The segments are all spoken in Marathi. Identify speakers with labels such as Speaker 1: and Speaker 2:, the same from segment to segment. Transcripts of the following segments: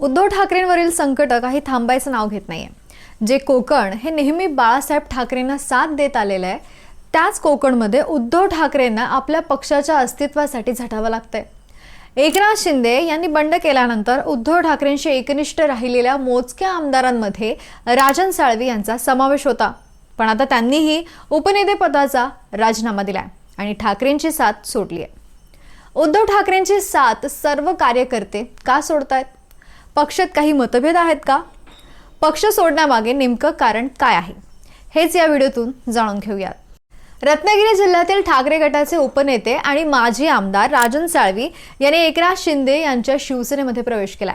Speaker 1: उद्धव ठाकरेंवरील संकट काही थांबायचं नाव घेत नाहीये. जे कोकण हे नेहमी बाळासाहेब ठाकरेंना साथ देत आलेलं आहे त्याच कोकणमध्ये उद्धव ठाकरेंना आपल्या पक्षाच्या अस्तित्वासाठी झटावं लागतंय. एकनाथ शिंदे यांनी बंड केल्यानंतर उद्धव ठाकरेंशी एकनिष्ठ राहिलेल्या मोजक्या आमदारांमध्ये राजन साळवी यांचा समावेश होता. पण आता त्यांनीही उपनेतेपदाचा राजीनामा दिलाय आणि ठाकरेंची साथ सोडली आहे उद्धव ठाकरेंची साथ सर्व कार्यकर्ते का सोडतायत? पक्षात काही मतभेद आहेत का? पक्ष सोडण्यामागे नेमकं कारण काय आहे? हेच या व्हिडिओतून जाणून घेऊयात. रत्नागिरी जिल्ह्यातील ठाकरे गटाचे उपनेते आणि माजी आमदार राजन साळवी यांनी एकनाथ शिंदे यांच्या शिवसेनेमध्ये प्रवेश केला.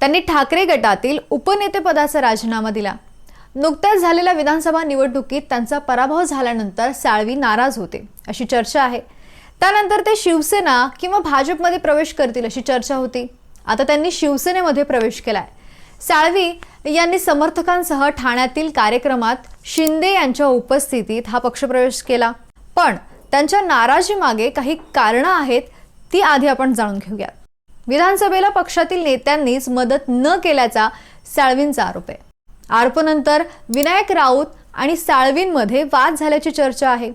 Speaker 1: त्यांनी ठाकरे गटातील उपनेतेपदाचा राजीनामा दिला. नुकत्याच झालेल्या विधानसभा निवडणुकीत त्यांचा पराभव झाल्यानंतर साळवी नाराज होते अशी चर्चा आहे. त्यानंतर ते शिवसेना किंवा भाजपमध्ये प्रवेश करतील अशी चर्चा होती. आता त्यांनी शिवसेनेमध्ये प्रवेश केलाय. साळवी यांनी समर्थकांसह ठाण्यातील कार्यक्रमात शिंदे यांच्या उपस्थितीत हा पक्षप्रवेश केला. पण त्यांच्या नाराजीमागे काही कारणं आहेत ती आधी आपण जाणून घेऊयात. विधानसभेला पक्षातील नेत्यांनीच मदत न केल्याचा साळवींचा आरोप आहे. आरोपानंतर विनायक राऊत आणि साळवींमध्ये वाद झाल्याची चर्चा आहे.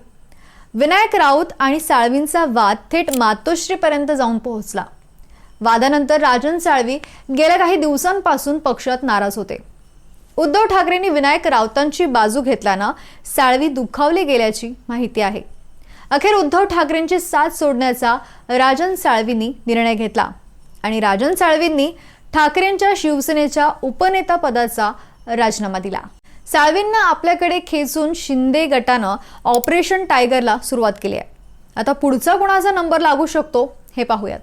Speaker 1: विनायक राऊत आणि साळवींचा वाद थेट मातोश्रीपर्यंत जाऊन पोहोचला. वादानंतर राजन साळवी गेल्या काही दिवसांपासून पक्षात नाराज होते. उद्धव ठाकरेंनी विनायक राऊतांची बाजू घेतल्यानं साळवी दुखावली गेल्याची माहिती आहे. अखेर उद्धव ठाकरेंची साथ सोडण्याचा राजन साळवींनी निर्णय घेतला आणि राजन साळवींनी ठाकरेंच्या शिवसेनेच्या उपनेता पदाचा राजीनामा दिला. साळवींना आपल्याकडे खेचून शिंदे गटानं ऑपरेशन टायगरला सुरुवात केली आहे. आता पुढचा कुणाचा नंबर लागू शकतो हे पाहूयात.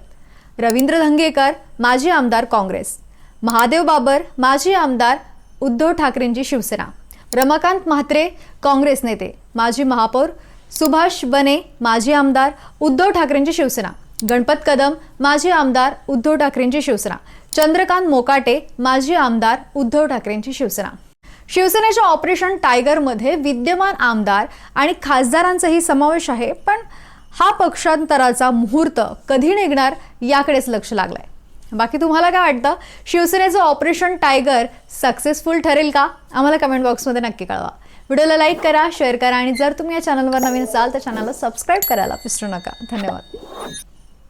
Speaker 1: रवींद्र धंगेकर माजी आमदार काँग्रेस. महादेव बाबर माजी आमदार उद्धव ठाकरेंची शिवसेना. रमाकांत म्हात्रे काँग्रेस नेते. माजी महापौर सुभाष बने माजी आमदार उद्धव ठाकरेंची शिवसेना. गणपत कदम माजी आमदार उद्धव ठाकरेंची शिवसेना. चंद्रकांत मोकाटे माजी आमदार उद्धव ठाकरेंची शिवसेना. शिवसेनेच्या ऑपरेशन टायगरमध्ये विद्यमान आमदार आणि खासदारांचाही समावेश आहे पण हा पक्षांतराचा मुहूर्त कधी निघणार याकडेच लक्ष लागलंय. बाकी तुम्हाला काय वाटतं? शिवसेनेचं ऑपरेशन टायगर सक्सेसफुल ठरेल का? आम्हाला कमेंट बॉक्समध्ये नक्की कळवा. व्हिडिओला लाईक करा शेअर करा आणि जर तुम्ही या चॅनलवर नवीन असाल तर चॅनलला सबस्क्राईब करायला विसरू नका. धन्यवाद.